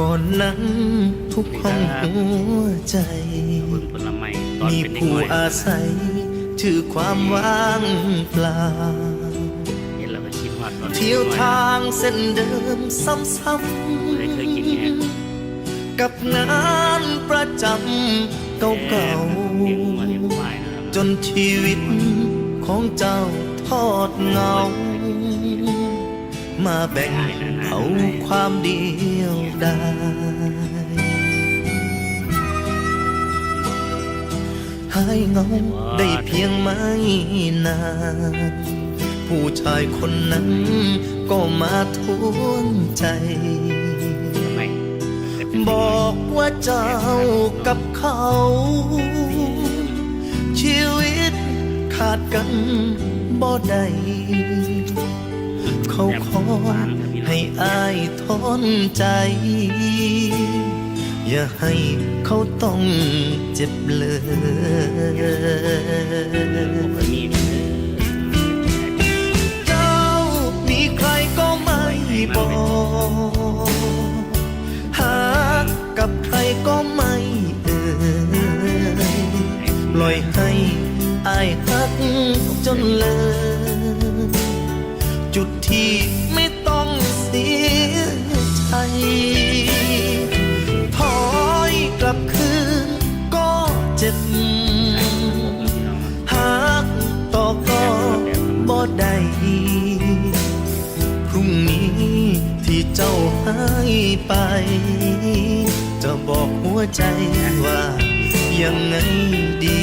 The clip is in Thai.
ก่อนนั้นทุกห้องหัวใจบุญผลไม้ตอนมีเป็นเด็กผู้น้อยอาศัย ชื่อความว่างเปล่า เห็นแล้วก็คิดว่าตอนเป็นเที่ยวน้อทางเส้นเดิมซ้เลยเคยกินแกงำๆกับงานประจำเก่าเลี้ยงมาเลี้ยงควายนะครับ ๆจนชีวิตของเจ้าทอดเงาม มาแบ่งเอาความเดียวได้หายเงาได้เพียงไม่นาน ผู้ชายคนนั้นก็มาทวงใจ บอกว่าเจ้ากับเขา ชีวิตขาดกันบ่ได้ายทนใจ อย่าให้เขาต้องเจ็บเลยเด้อเจ้ามีใครก็ไม่บอกหากับใครก็ไม่เอ่ยปล่อยให้อายหักจนเลย จุดที่ไม่ต้องเสีย พรุ่งนี้ที่เจ้าหายไป จะบอกหัวใจว่ายังไงดี